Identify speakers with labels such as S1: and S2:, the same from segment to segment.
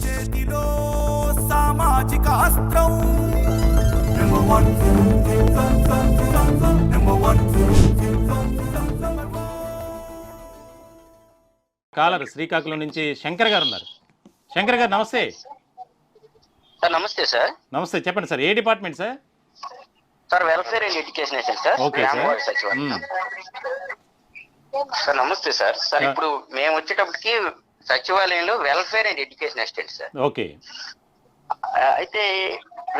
S1: చేతిలో సామాజిక అస్త్రం.
S2: కాలర్ శ్రీకాకుళం నుంచి శంకర్ గారు ఉన్నారు శంకర్ గారు నమస్తే
S3: సార్ నమస్తే సార్
S2: నమస్తే చెప్పండి sir A department sir
S3: sir welfare and education sir
S2: okay sir
S3: నమస్తే సార్ సార్. ఇప్పుడు మేము వచ్చేటప్పటికి సచివాలయంలో welfare and education assistant sir.
S2: Okay.
S3: అయితే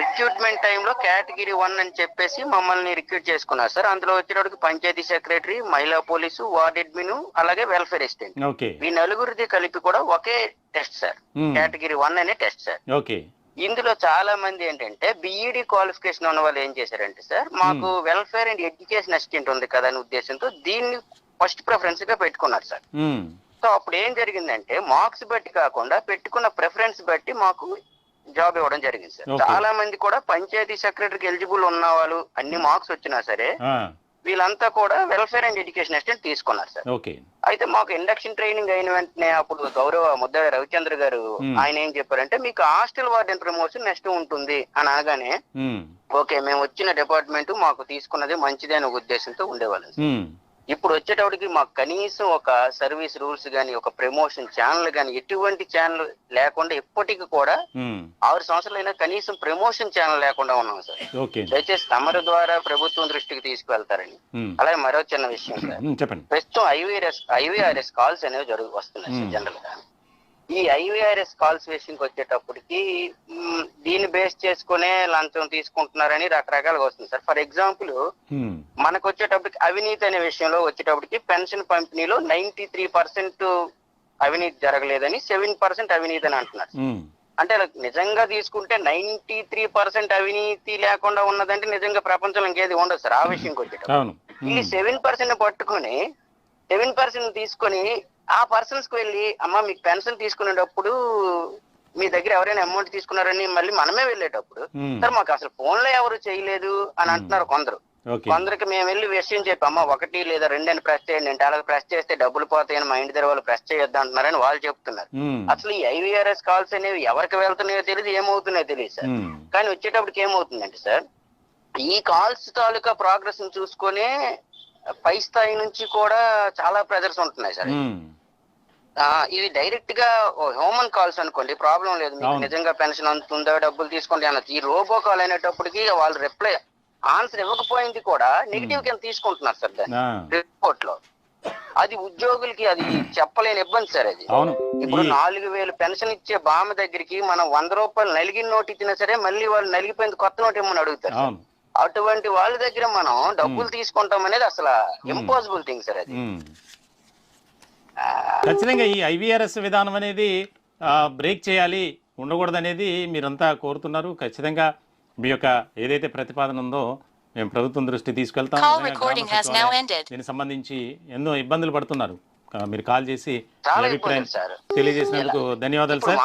S3: రిక్రూట్మెంట్ టైంలో కేటగిరీ వన్ అని చెప్పేసి మమ్మల్ని రిక్రూట్ చేసుకున్నారు సార్. అందులో వచ్చేటప్పటికి పంచాయతీ సెక్రటరీ మహిళా పోలీసు వార్డ్ అడ్మిన్ అలాగే వెల్ఫేర్ అసిస్టెంట్. ఈ నలుగురిది కలిపి కూడా ఒకే test sir.
S2: Hmm.
S3: Category one అనే టెస్ట్ సార్.
S2: ఓకే.
S3: ఇందులో చాలా మంది ఏంటంటే బిఈడి క్వాలిఫికేషన్ ఉన్న వాళ్ళు ఏం చేశారంటే సార్ మాకు వెల్ఫేర్ అండ్ ఎడ్యుకేషన్ అసిస్టెంట్ ఉంది కదా అనే ఉద్దేశంతో దీన్ని ఫస్ట్ ప్రిఫరెన్స్గా పెట్టుకున్నారు సార్.
S2: ఉమ్,
S3: సో అప్పుడు ఏం జరిగిందంటే మార్క్స్ బట్టి కాకుండా పెట్టుకున్న ప్రిఫరెన్స్ బట్టి మాకు జాబ్ ఇవ్వడం జరిగింది సార్. చాలా మంది కూడా పంచాయతీ సెక్రటరీకి ఎలిజిబుల్ ఉన్న వాళ్ళు అన్ని మార్క్స్ వచ్చినా సరే వీళ్ళంతా కూడా వెల్ఫేర్ అండ్ ఎడ్యుకేషన్ అసిస్టెంట్ తీసుకున్నారు సార్. అయితే మాకు ఇండక్షన్ ట్రైనింగ్ అయిన వెంటనే అప్పుడు గౌరవ ముద్ద రవిచంద్ర గారు. ఆయన ఏం చెప్పారంటే మీకు హాస్టల్ వార్డెన్ ప్రమోషన్ నెక్స్ట్ ఉంటుంది అని అనగానే ఓకే మేము వచ్చిన డిపార్ట్మెంట్ మాకు తీసుకున్నది మంచిదే అనే ఉద్దేశంతో ఉండేవాళ్ళం ఇప్పుడు వచ్చేటప్పటికి మాకు కనీసం ఒక సర్వీస్ రూల్స్ గానీ ఒక ప్రమోషన్ ఛానల్ గానీ ఎటువంటి ఛానల్ లేకుండా ఇప్పటికి కూడా ఆరు సంవత్సరాలైనా కనీసం ప్రమోషన్ ఛానల్ లేకుండా ఉన్నాం సార్. దయచేసి తమరి ద్వారా ప్రభుత్వం దృష్టికి తీసుకువెళ్తారని. అలాగే మరో చిన్న విషయం సార్. ప్రస్తుతం ఐవీఆర్ఎస్ ఐవీఆర్ఎస్ కాల్స్ అనేవి జరుగు వస్తున్నాయి. జనరల్గా ఈ ఐవీఆర్ఎస్ కాల్స్ విషయంకి వచ్చేటప్పటికి దీన్ని బేస్ చేసుకునే లంచం తీసుకుంటున్నారని రకరకాలుగా వస్తుంది సార్. ఫర్ ఎగ్జాంపుల్ మనకు వచ్చేటప్పటికి అవినీతి అనే విషయంలో వచ్చేటప్పటికి పెన్షన్ పంపిణీలో నైన్టీ త్రీ పర్సెంట్ అవినీతి జరగలేదని సెవెన్ పర్సెంట్ అవినీతి అని అంటున్నారు అంటే నిజంగా తీసుకుంటే నైన్టీ త్రీ పర్సెంట్ అవినీతి లేకుండా ఉన్నదంటే నిజంగా ప్రపంచంలో ఇంకేది ఉండదు సార్ ఆ విషయంకి వచ్చేటప్పుడు ఈ సెవెన్ పర్సెంట్ పట్టుకొని సెవెన్ పర్సెంట్ తీసుకొని ఆ పర్సన్స్కి వెళ్ళి అమ్మ మీకు పెన్షన్ తీసుకునేటప్పుడు మీ దగ్గర ఎవరైనా అమౌంట్ తీసుకున్నారని మళ్ళీ మనమే వెళ్ళేటప్పుడు సార్ మాకు అసలు ఫోన్లో ఎవరు చేయలేదు అని అంటున్నారు కొందరు. కొందరికి మేము వెళ్ళి విషయం చెప్పి అమ్మ ఒకటి లేదా రెండు అని ప్రెస్ చేయండి అంటే అలా ప్రెస్ చేస్తే డబ్బులు పోతాయని మా ఇంటి దగ్గర వాళ్ళు ప్రెస్ చేయొద్దు అంటున్నారని వాళ్ళు చెప్తున్నారు. అసలు ఈ ఐవీఆర్ఎస్ కాల్స్ అనేవి ఎవరికి వెళ్తున్నాయో తెలియదు ఏమవుతున్నాయో తెలియదు సార్. కానీ వచ్చేటప్పటికి ఏమవుతుందంటే సార్ ఈ కాల్స్ తాలూకా ప్రోగ్రెస్ చూసుకొని పై స్థాయి నుంచి కూడా చాలా ప్రెజర్స్ ఉంటున్నాయి సార్. ఇవి డైరెక్ట్గా హ్యూమన్ కాల్స్ అనుకోండి ప్రాబ్లం లేదు మీకు. నిజంగా పెన్షన్ అందుతుందా డబ్బులు తీసుకోండి అన్నది. ఈ రోబో కాల్ అనేటప్పటికి వాళ్ళు రిప్లై ఆన్సర్ ఇవ్వకపోయింది కూడా నెగిటివ్ కింద తీసుకుంటున్నారు సార్ దాన్ని. రిపోర్ట్లో. అది ఉద్యోగులకి అది చెప్పలేని ఇబ్బంది సార్ అది. ఇప్పుడు నాలుగు వేలు పెన్షన్ ఇచ్చే బామ్మ దగ్గరికి మనం వంద రూపాయలు నలిగిన నోటు ఇచ్చినా సరే మళ్ళీ వాళ్ళు నలిగిపోయింది కొత్త నోటు ఇమ్మని అడుగుతారు అటువంటి వాళ్ళ దగ్గర మనం డబ్బులు తీసుకుంటాం అనేది అసలు ఇంపాసిబుల్ థింగ్ సార్ అది.
S2: ఖచ్చితంగా ఈ ఐవీఆర్ఎస్ విధానం అనేది బ్రేక్ చేయాలి ఉండకూడదు అనేది మీరంతా కోరుతున్నారు. ఖచ్చితంగా మీ యొక్క ఏదైతే ప్రతిపాదన ఉందో మేము ప్రభుత్వం దృష్టి తీసుకెళ్తాం. దీనికి సంబంధించి ఎన్నో ఇబ్బందులు పడుతున్నారు. మీరు కాల్ చేసి అభిప్రాయం తెలియజేసినందుకు ధన్యవాదాలు సార్.